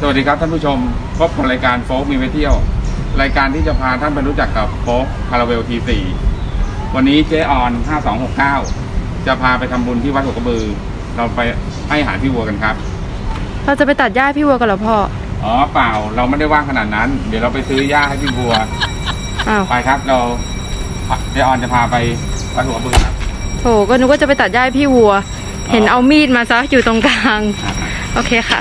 สวัสดีครับท่านผู้ชมพบกับรายการโฟกมีไปเที่ยว รายการที่จะพาท่านไปรู้จักกับโฟกคาราเวลทีสี่วันนี้เจออน 5269 จะพาไปทำบุญที่วัดหัวกระบือ เราไปให้อาหารพี่วัวกันครับ เราจะไปตัดหญ้าให้พี่วัวกันเหรอพ่อ อ๋อเปล่าเราไม่ได้ว่างขนาดนั้น เดี๋ยวเราไปซื้อหญ้าให้พี่วัวอ้าวไปครับเราเจออนจะพาไปวัดหัวกระบือครับโถก็นึกว่าจะไปตัดหญ้าให้พี่วัว เห็นเอามีดมาซะอยู่ตรงกลาง โอเคค่ะ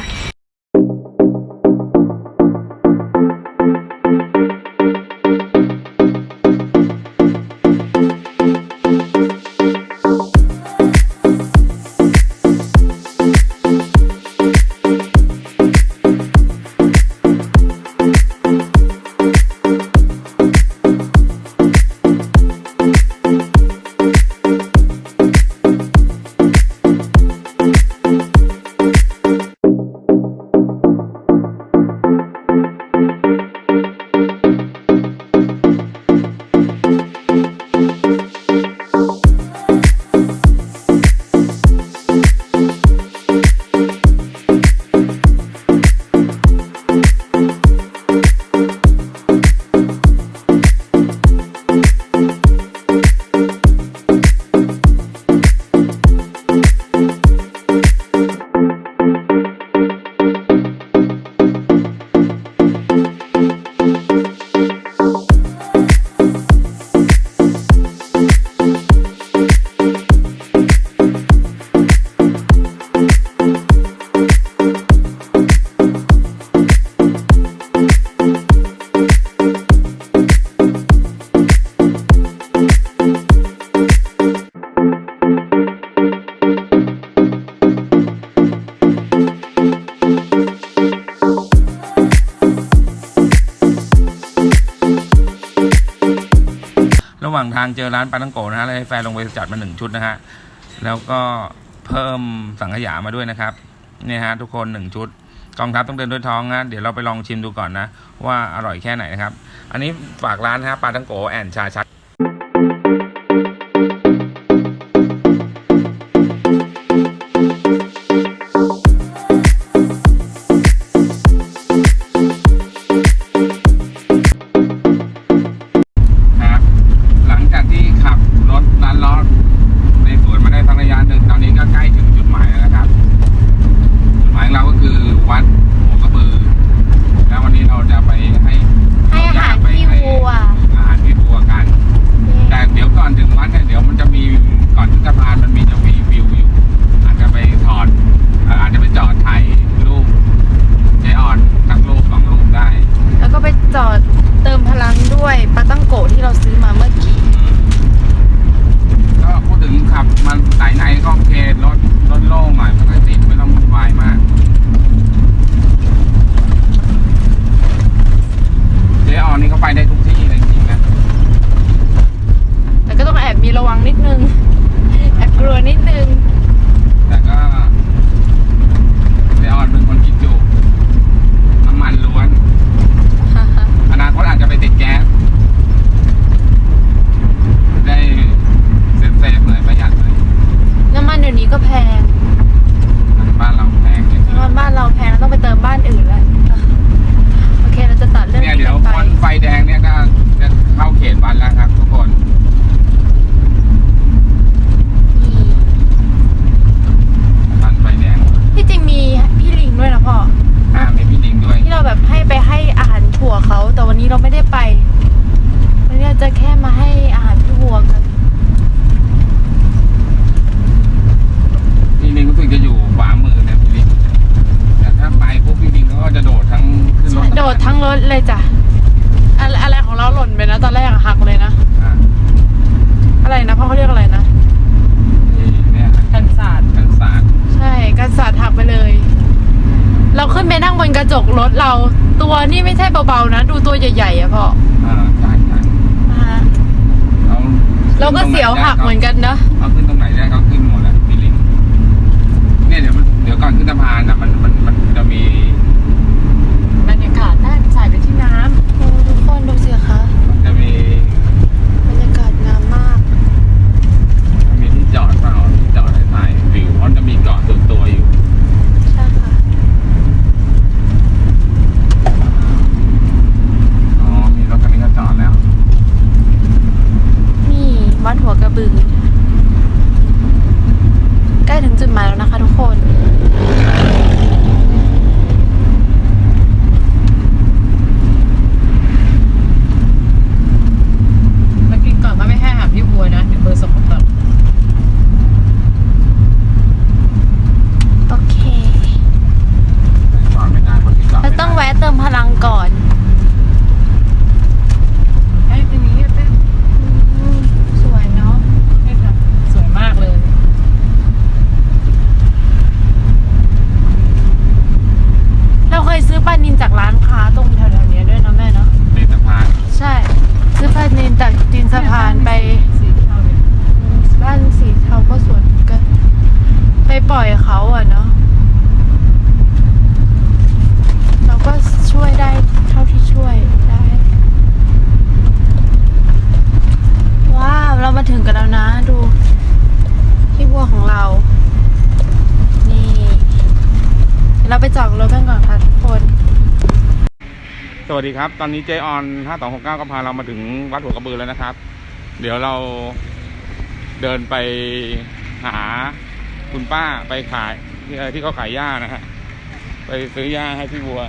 างทางเจอร้านปลาตังโกนะฮะเลยให้แฟนลงไปจัดมาหนึ่งชุดนะฮะแล้วก็เพิ่มสังขยามาด้วยนะครับเนี่ยฮะทุกคนหนึ่งชุดกองทัพต้องเดินด้วยท้องนะเดี๋ยวเราไปลองชิมดูก่อนนะ ว่าอร่อยแค่ไหนนะครับ อันนี้ฝากร้านนะฮะปลาตังโกแอนชาชัด ใหญ่ๆอะพ่ออ่าใช่ใช่อ่าเราเราก็เสียวหักเหมือนกันนะ เอาขึ้นตรงไหนได้เขาขึ้นหมดแหละพี่ลิงเนี่ยเดี๋ยวมันเดี๋ยวก่อนขึ้นสะพานอะมันมันมันจะมี บรรยากาศน่าใส่ไปที่น้ำโอ้ทุกคนดูสิคะ มันจะมี บรรยากาศงามมาก มันมีที่จอดเปล่าที่จอดให้ถ่ายวิวเพราะจะมีเกาะส่วนตัวอยู่ ใช่ค่ะ ก่อน ไอ้ตรงนี้เต้น อืมสวยเนาะ ให้ค่ะสวยมากเลย เราเคยซื้อปลานินจากร้านค้าตรงแถวๆเนี้ยด้วยนะแม่เนาะ นี่สะพาน ใช่ ซื้อปลานินจากตีนสะพานไป สีเทาเนี่ย อืมบ้านสีเทาก็สวยเหมือนกัน ไปล่อยเขาอะเนาะเราก็ช่วยได้เท่าที่ช่วยได้ ว้าว เรามาถึงกันแล้วนะ ดู ที่บัวของเรา นี่เดี๋ยวเราไปจอดรถกันก่อนค่ะทุกคน สวัสดีครับ ตอนนี้เจออน5269 ก็พาเรามาถึงวัดหัวกระบือแล้วนะครับ เดี๋ยวเราเดินไปหา คุณป้าไปขายที่เขาขายหญ้านะฮะไปซื้อหญ้าให้พี่บัว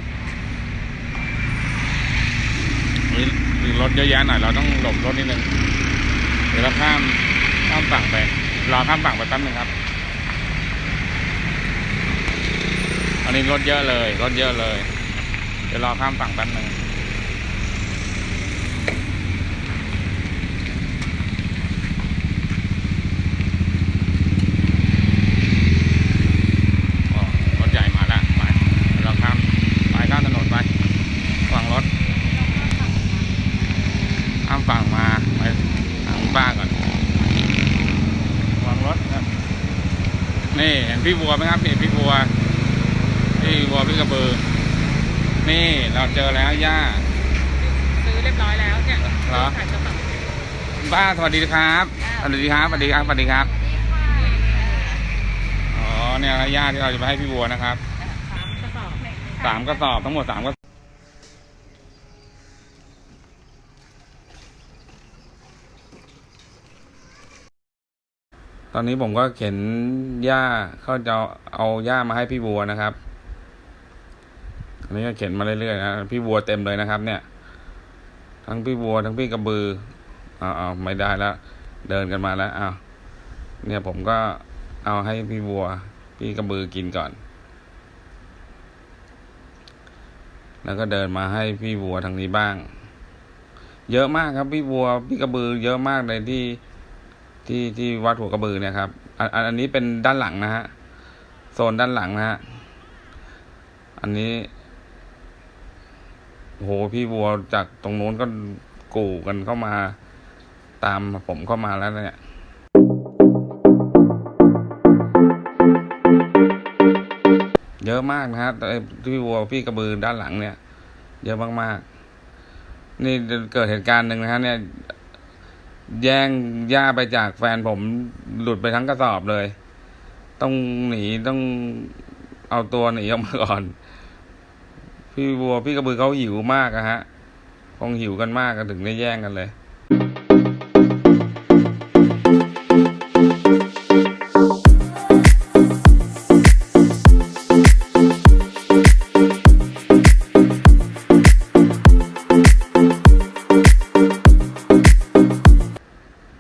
มีมีรถเยอะแยะหน่อยเราต้องหลบรถนิดนึงเดี๋ยวเราข้ามข้ามฝั่งไปรอข้ามฝั่งไปแป๊บนึงครับอันนี้รถเยอะเลยรถเยอะเลย เดี๋ยวรอข้ามฝั่งแป๊บนึง อ๋อรถใหญ่มาแล้วไปเราข้ามไปข้ามถนนไปฝั่งรถข้ามฝั่งมาไปหาคุณป้าก่อนฝั่งรถครับ นี่เห็นพี่บัวไหมครับนี่พี่บัวพี่บัวพี่กระบือ นี่ เราเจอแล้วย่า ซื้อเรียบร้อยแล้วเนี่ยเหรอ ขายกระเป๋า คุณป้าสวัสดีครับสวัสดีครับสวัสดีครับสวัสดีครับอ๋อเนี่ยย่าที่เราจะไปให้พี่บัวนะครับสามกระสอบสามกระสอบทั้งหมดสามกระสอบตอนนี้ผมก็เข็นหญ้าเขาจะเอาหญ้ามาให้พี่บัวนะครับ อันนี้ก็เข็นมาเรื่อยๆนะพี่บัวเต็มเลยนะครับ เนี่ย ทั้งพี่บัวทั้งพี่กระบือเอาเอาไม่ได้แล้วเดินกันมาแล้วเอาเนี่ยผมก็เอาให้พี่บัว พี่กระบือกินก่อน แล้วก็เดินมาให้พี่บัวทางนี้บ้าง เยอะมากครับ พี่บัว พี่กระบือ เยอะมากเลยที่ที่ที่วัดหัวกระบือเนี่ยครับอันอันอันนี้เป็นด้านหลังนะฮะโซนด้านหลังนะฮะอันนี้ โหพี่บัวจากตรงโน้นก็กู่กันเข้ามาตามผมเข้ามาแล้วเนี่ยเยอะมากนะฮะพี่วัวพี่กระบือด้านหลังเนี่ย เยอะมากๆ นี่เกิดเหตุการณ์หนึ่งนะฮะเนี่ย แย่งหญ้าไปจากแฟนผมหลุดไปทั้งกระสอบเลย ต้องหนีต้องเอาตัวหนีออกมาก่อน พี่วัวพี่กระบือเขาหิวมากอะฮะ คงหิวกันมากกันถึงได้แย่งกันเลย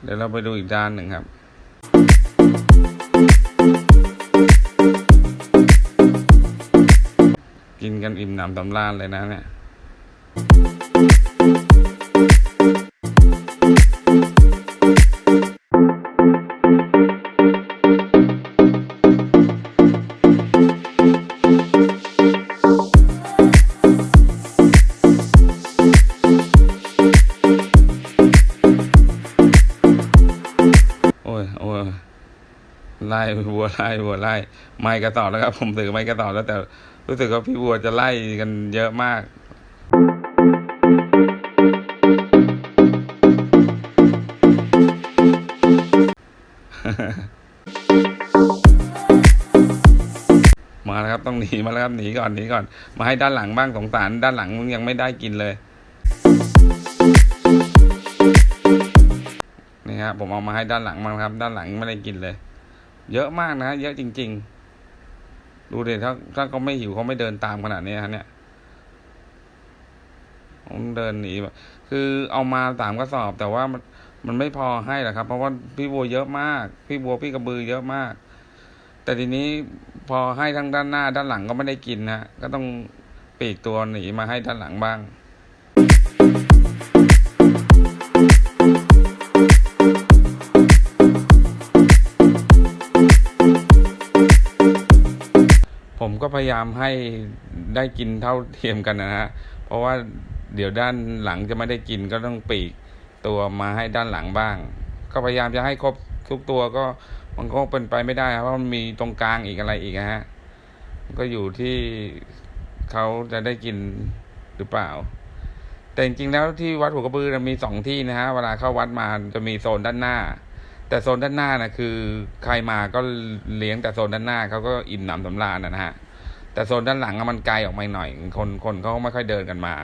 เดี๋ยวเราไปดูอีกด้านหนึ่งครับ นกันอิ่มหนำสำราญเลยนะเนี่ยโอ้ยโอ้ยไล่วัวไล่วัวไล่ไม่กระต่อแล้วครับผมถือไม่กระต่อแล้วแต่ รู้สึกว่าพี่วัวจะไล่กันเยอะมากมาแล้วครับต้องหนีมาแล้วครับหนีก่อนหนีก่อน มาให้ด้านหลังบ้างสงสารด้านหลังมึงยังไม่ได้กินเลยนี่ฮะผมเอามาให้ด้านหลังมางครับ ด้านหลังไม่ได้กินเลย เยอะมากนะ เยอะจริง ๆ ดูเดิถ้าถ้าเขาไม่หิวเขาไม่เดินตามขนาดนี้ฮะเนี่ยผมเดินหนีแบบคือเอามาสามกระสอบแต่ว่ามันมันไม่พอให้หรอกครับ เพราะว่าพี่บัวเยอะมาก พี่บัวพี่กระบือเยอะมาก แต่ทีนี้พอให้ทั้งด้านหน้าด้านหลังก็ไม่ได้กินนะก็ต้องปีกตัวหนีมาให้ด้านหลังบ้าง พยายามให้ได้กินเท่าเทียมกันนะฮะเพราะว่าเดี๋ยวด้านหลังจะไม่ได้กินก็ต้องปีกตัวมาให้ด้านหลังบ้าง ก็พยายามจะให้ครบทุกตัวก็มันก็เป็นไปไม่ได้ครับเพราะมันมีตรงกลางอีกอะไรอีกนะฮะก็อยู่ที่เขาจะได้กินหรือเปล่า แต่จริงๆแล้วที่วัดหัวกระบือนะมีสองที่นะฮะเวลาเข้าวัดมาจะมีโซนด้านหน้า แต่โซนด้านหน้านะคือ ใครมาก็เลี้ยงแต่โซนด้านหน้าเขาก็อิ่มหนำสำราญนะฮะ แต่โซนด้านหลังอะมันไกลออกมาหน่อย คนคนเขาไม่ค่อยเดินกันมา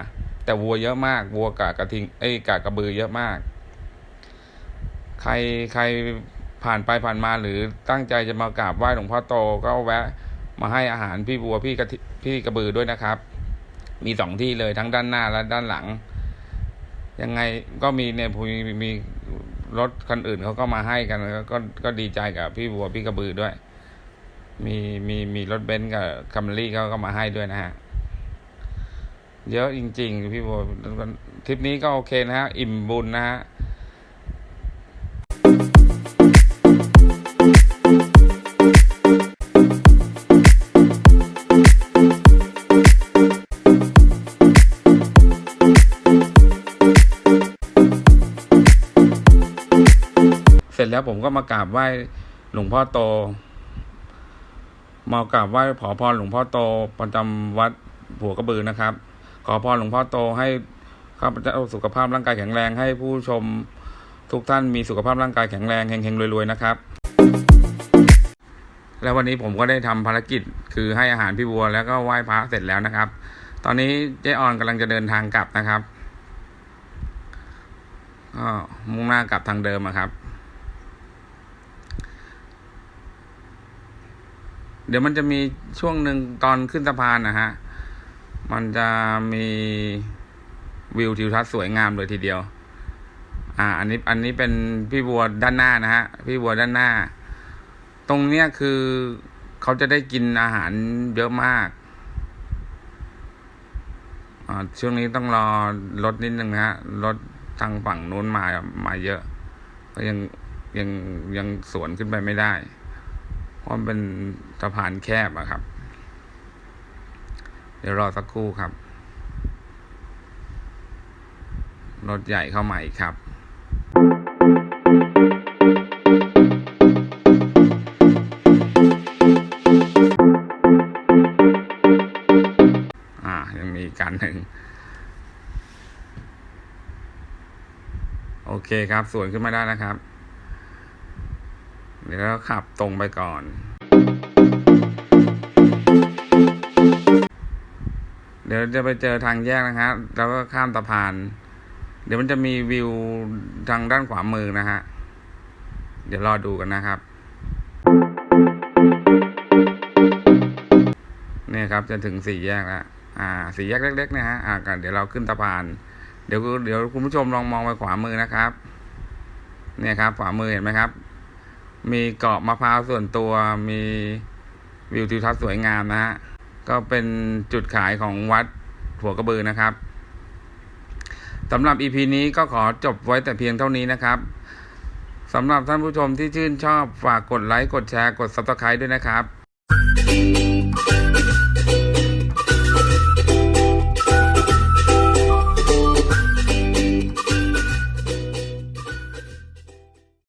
แต่วัวเยอะมาก วัวกับกระทิงเอ้กับกระบือเยอะมาก ใครใครผ่านไปผ่านมาหรือตั้งใจจะมากราบไหว้หลวงพ่อโตก็แวะมาให้อาหารพี่วัวพี่กระพี่กระบือด้วยนะครับ มีสองที่เลยทั้งด้านหน้าและด้านหลัง ยังไงก็มีเนี่ยมีมีรถคันอื่นเขาก็มาให้กันก็ก็ดีใจกับพี่วัวพี่กระบือด้วย มีมีมีรถเบนซ์กับคัมรี่เขาก็มาให้ด้วยนะฮะ เยอะจริง ๆ พี่บัวทริปนี้ก็โอเคนะฮะ อิ่มบุญนะฮะเสร็จแล้วผมก็มากราบไหว้หลวงพ่อโต มากราบไหว้ขอพรหลวงพ่อโตประจำวัดหัวกระบือนะครับ ขอพรหลวงพ่อโตให้ข้าพเจ้าสุขภาพร่างกายแข็งแรงให้ผู้ชมทุกท่านมีสุขภาพร่างกายแข็งแรงเฮงๆรวยๆนะครับ แล้ววันนี้ผมก็ได้ทำภารกิจคือให้อาหารพี่บัวแล้วก็ไหว้พระเสร็จแล้วนะครับ ตอนนี้เจ๊ออนกำลังจะเดินทางกลับนะครับก็มุ่งหน้ากลับทางเดิมครับ เดี๋ยวมันจะมีช่วงหนึ่งตอนขึ้นสะพานนะฮะ มันจะมีวิวทิวทัศน์สวยงามเลยทีเดียว อ่า อันนี้ อันนี้เป็นพี่บัวด้านหน้านะฮะ พี่บัวด้านหน้า ตรงเนี้ยคือเขาจะได้กินอาหารเยอะมาก อ่า ช่วงนี้ต้องรอรถนิดนึงนะฮะ รถทางฝั่งนู้นมา มาเยอะ ก็ยังยังยังสวนขึ้นไปไม่ได้ เพราะมันเป็น สะพานแคบอะครับ เดี๋ยวรอสักครู่ครับ รถใหญ่เข้ามาอีกครับอ่ายังมีกการหนึ่ง โอเคครับ สวนขึ้นมาได้นะครับ เดี๋ยวเราขับตรงไปก่อน เดี๋ยวจะไปเจอทางแยกนะครับแล้วก็ข้ามสะพาน เดี๋ยวมันจะมีวิวทางด้านขวามือนะฮะ เดี๋ยวรอดูกันนะครับเนี่ยครับจะถึงสี่แยกแล้ว อ่า สี่แยกเล็กๆนะฮะ อ่ากันเดี๋ยวเราขึ้นสะพาน เดี๋ยวเดี๋ยวคุณผู้ชมลองมองไปขวามือนะครับ เนี่ยครับ ขวามือเห็นไหมครับ มีเกาะมะพร้าวส่วนตัว มีวิวทิวทัศน์สวยงามนะฮะ ก็เป็นจุดขายของวัดหัวกระบือนะครับสำหรับ EP นี้ก็ขอจบไว้แต่เพียงเท่านี้นะครับสำหรับท่านผู้ชมที่ชื่นชอบฝากกดไลค์กดแชร์กด Subscribe ด้วยนะครับ